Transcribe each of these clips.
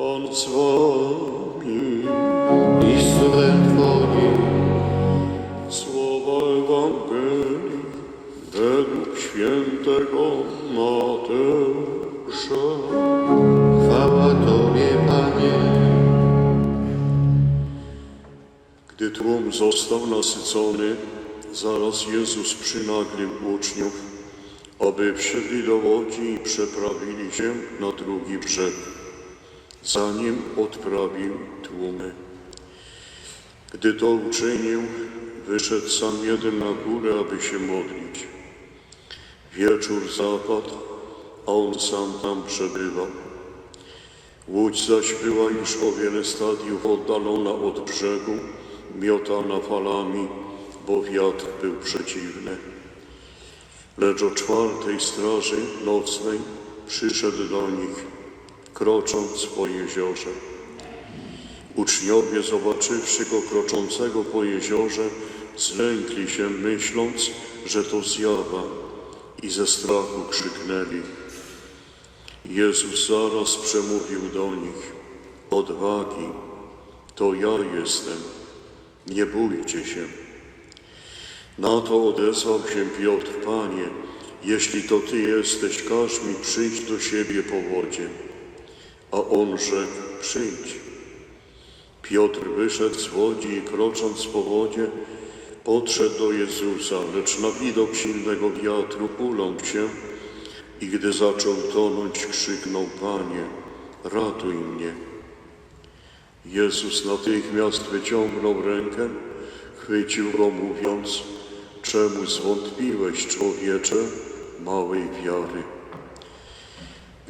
Pan z wami, i z Twoim, słowa Ewangelii według świętego Mateusza. chwała Tobie, Panie. Gdy tłum został nasycony, zaraz Jezus przynaglił uczniów, aby wsiedli do łodzi i przeprawili się na drugi brzeg, zanim odprawił tłumy. Gdy to uczynił, wyszedł sam jeden na górę, aby się modlić. Wieczór zapadł, a on sam tam przebywał. Łódź zaś była już o wiele stadiów oddalona od brzegu, miotana falami, bo wiatr był przeciwny. Lecz o czwartej straży nocnej przyszedł do nich, krocząc po jeziorze. Uczniowie, zobaczywszy go kroczącego po jeziorze, zlękli się, myśląc, że to zjawa i ze strachu krzyknęli. Jezus zaraz przemówił do nich: Odwagi, to ja jestem, nie bójcie się. Na to odezwał się Piotr: Panie, jeśli to Ty jesteś, każ mi przyjść do siebie po wodzie. A on rzekł: Przyjdź. Piotr wyszedł z łodzi i krocząc po wodzie, podszedł do Jezusa, lecz na widok silnego wiatru uląkł się i gdy zaczął tonąć, krzyknął: Panie, ratuj mnie. Jezus natychmiast wyciągnął rękę, chwycił go, mówiąc: Czemu zwątpiłeś, człowiecze, małej wiary?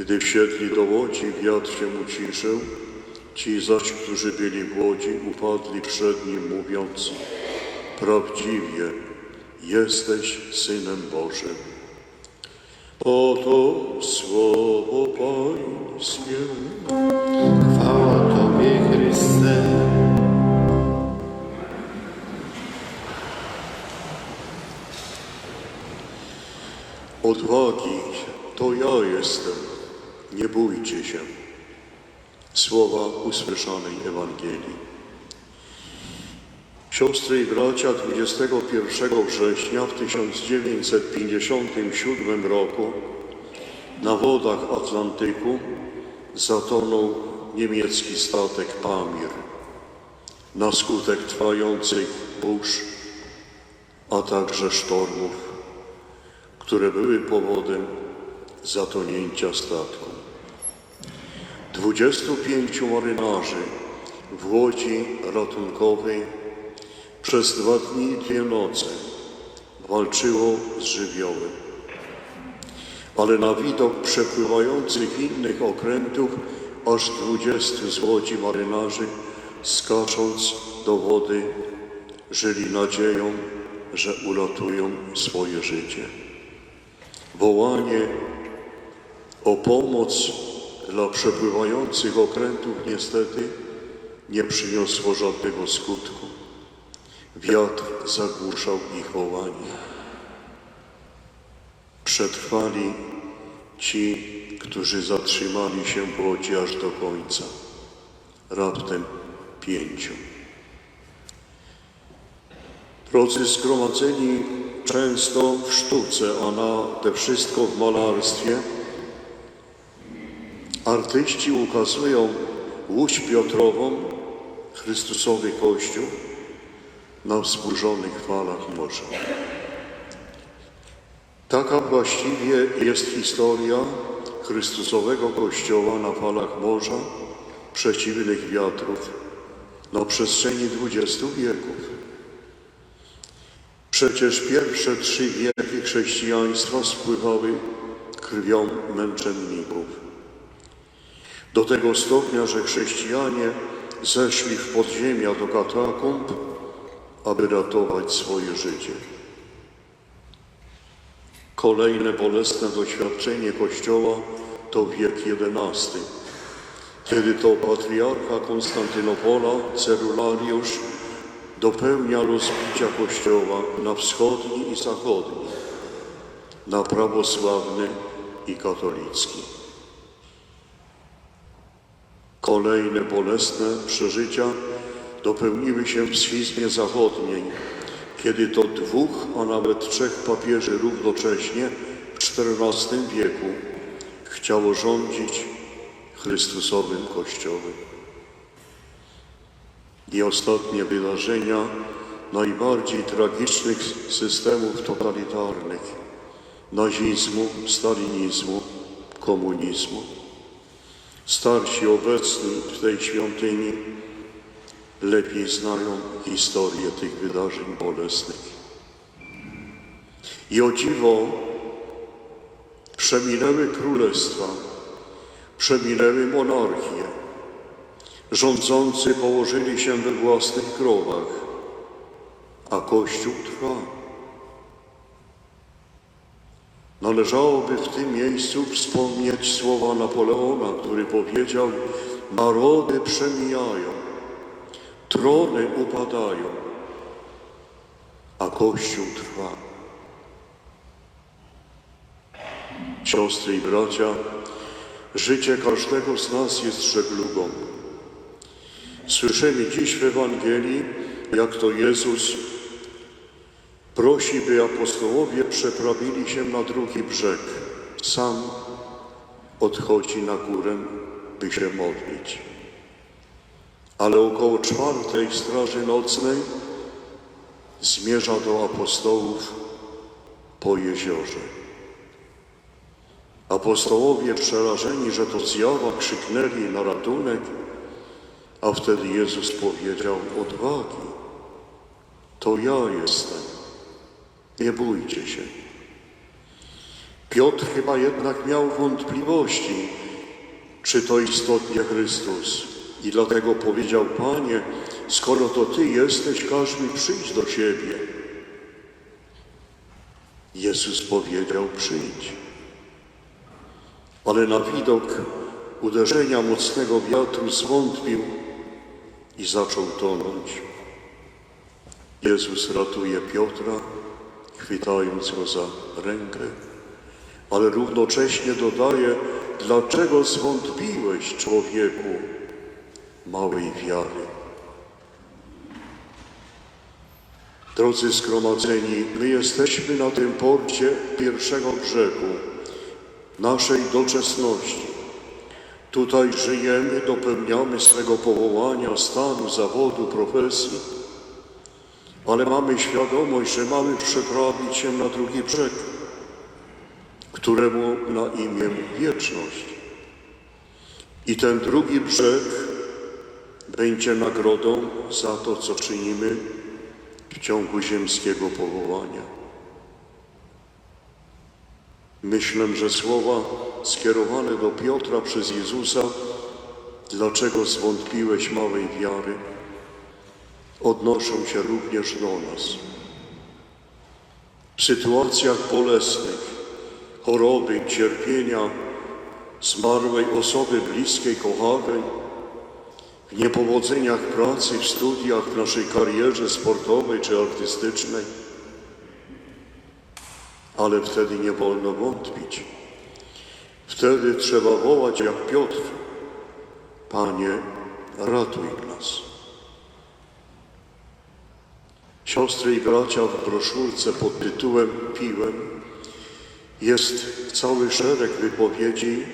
Gdy wsiedli do łodzi, wiatr się uciszył. Ci zaś, którzy byli w łodzi, upadli przed nim, mówiąc: Prawdziwie jesteś synem Bożym. Oto słowo Pańskie. Chwała Tobie, Chryste. Odwagi, to ja jestem, nie bójcie się. Słowa usłyszanej Ewangelii. Siostry i bracia, 21 września w 1957 roku na wodach Atlantyku zatonął niemiecki statek Pamir na skutek trwających burz, a także sztormów które były powodem zatonięcia statku. 25 marynarzy w łodzi ratunkowej przez dwa dni i dwie noce walczyło z żywiołem. Ale na widok przepływających innych okrętów aż 20 z łodzi marynarzy skacząc do wody żyli nadzieją, że uratują swoje życie. Wołanie o pomoc dla przepływających okrętów niestety nie przyniosło żadnego skutku. Wiatr zagłuszał ich wołanie. Przetrwali ci, którzy zatrzymali się w łodzi aż do końca. Raptem pięciu. Drodzy zgromadzeni często w sztuce, a nade wszystko w malarstwie, artyści ukazują łódź Piotrową, Chrystusowy Kościół na wzburzonych falach morza. Taka właściwie jest historia Chrystusowego Kościoła na falach morza, przeciwnych wiatrów na przestrzeni dwudziestu wieków. Przecież pierwsze trzy wieki chrześcijaństwa spływały krwią męczenników. Do tego stopnia, że chrześcijanie zeszli w podziemia do katakumb, aby ratować swoje życie. Kolejne bolesne doświadczenie Kościoła to wiek XI, kiedy to patriarcha Konstantynopola, Cerulariusz, dopełnia rozbicia Kościoła na wschodni i zachodni, na prawosławny i katolicki. Kolejne bolesne przeżycia dopełniły się w schizmie zachodniej, kiedy to dwóch, a nawet trzech papieży równocześnie w XIV wieku chciało rządzić Chrystusowym Kościołem. I ostatnie wydarzenia najbardziej tragicznych systemów totalitarnych nazizmu, stalinizmu, komunizmu. Starsi obecni w tej świątyni lepiej znają historię tych wydarzeń bolesnych. I o dziwo przeminęły królestwa, przeminęły monarchie. Rządzący położyli się we własnych grobach, a Kościół trwa. Należałoby w tym miejscu wspomnieć słowa Napoleona, który powiedział: Narody przemijają, trony upadają, a Kościół trwa. Siostry i bracia, życie każdego z nas jest żeglugą. Słyszymy dziś w Ewangelii, jak to Jezus prosi, by apostołowie przeprawili się na drugi brzeg. Sam odchodzi na górę, by się modlić. Ale około czwartej straży nocnej zmierza do apostołów po jeziorze. Apostołowie przerażeni, że to zjawa, krzyknęli na ratunek, a wtedy Jezus powiedział odwagi. To ja jestem. Nie bójcie się. Piotr chyba jednak miał wątpliwości, czy to istotnie Chrystus. I dlatego powiedział, Panie, skoro to Ty jesteś, każ mi przyjść do Ciebie. Jezus powiedział, przyjdź. Ale na widok uderzenia mocnego wiatru zwątpił i zaczął tonąć. Jezus ratuje Piotra, chwytając go za rękę, ale równocześnie dodaje, dlaczego zwątpiłeś, człowieku małej wiary. Drodzy zgromadzeni, my jesteśmy na tym porcie pierwszego brzegu naszej doczesności. Tutaj żyjemy, dopełniamy swego powołania, stanu, zawodu, profesji, ale mamy świadomość, że mamy przeprawić się na drugi brzeg, któremu na imię wieczność. I ten drugi brzeg będzie nagrodą za to, co czynimy w ciągu ziemskiego powołania. Myślę, że słowa skierowane do Piotra przez Jezusa, dlaczego zwątpiłeś małej wiary, odnoszą się również do nas. W sytuacjach bolesnych, choroby, cierpienia, zmarłej osoby bliskiej, kochanej, w niepowodzeniach pracy, w studiach, w naszej karierze sportowej czy artystycznej, ale wtedy nie wolno wątpić. Wtedy trzeba wołać jak Piotr: Panie, ratuj nas. Siostry i bracia, w broszurce pod tytułem Piłem jest cały szereg wypowiedzi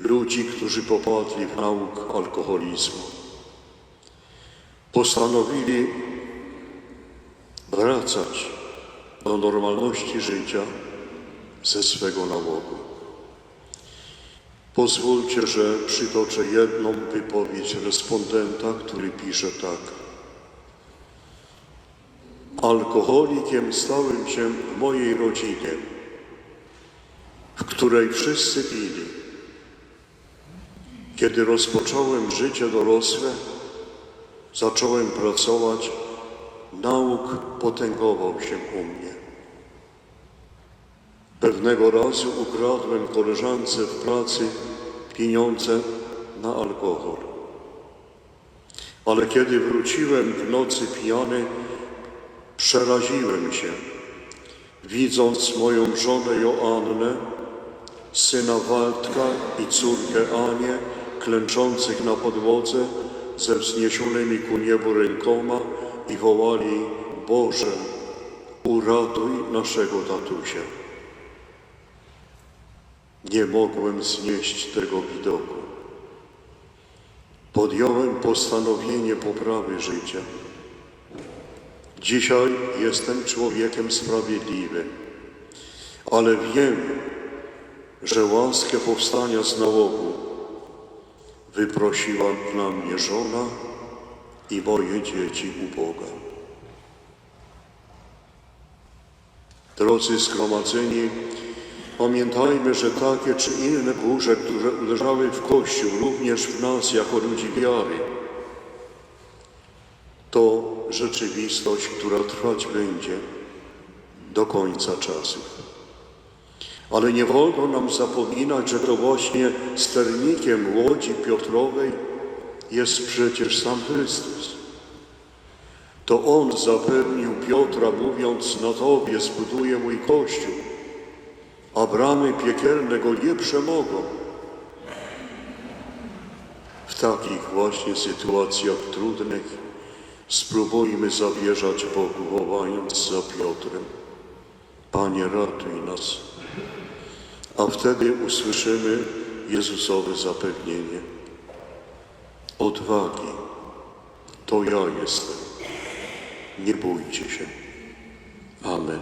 ludzi, którzy popadli w nauk alkoholizmu. Postanowili wracać do normalności życia ze swego nałogu. Pozwólcie, że przytoczę jedną wypowiedź respondenta, który pisze tak. Alkoholikiem stałem się w mojej rodzinie, w której wszyscy pili. Kiedy rozpocząłem życie dorosłe, zacząłem pracować, nauk potęgował się u mnie. Pewnego razu ukradłem koleżance w pracy pieniądze na alkohol. Ale kiedy wróciłem w nocy pijany, przeraziłem się, widząc moją żonę Joannę, syna Waldka i córkę Anię klęczących na podłodze ze wzniesionymi ku niebu rękoma i wołali Boże, uratuj naszego tatusia. Nie mogłem znieść tego widoku. Podjąłem postanowienie poprawy życia. Dzisiaj jestem człowiekiem sprawiedliwym, ale wiem, że łaskę powstania z nałogu wyprosiła dla mnie żona i moje dzieci u Boga. Drodzy zgromadzeni, pamiętajmy, że takie czy inne burze, które uderzały w Kościół, również w nas jako ludzi wiary, rzeczywistość, która trwać będzie do końca czasów. Ale nie wolno nam zapominać, że to właśnie sternikiem łodzi Piotrowej jest przecież sam Chrystus. To On zapewnił Piotra, mówiąc, na Tobie zbuduję mój Kościół, a bramy piekielne go nie przemogą. W takich właśnie sytuacjach trudnych spróbujmy zawierzać Bogu, wołając za Piotrem. Panie, ratuj nas. A wtedy usłyszymy Jezusowe zapewnienie. Odwagi, to ja jestem. Nie bójcie się. Amen.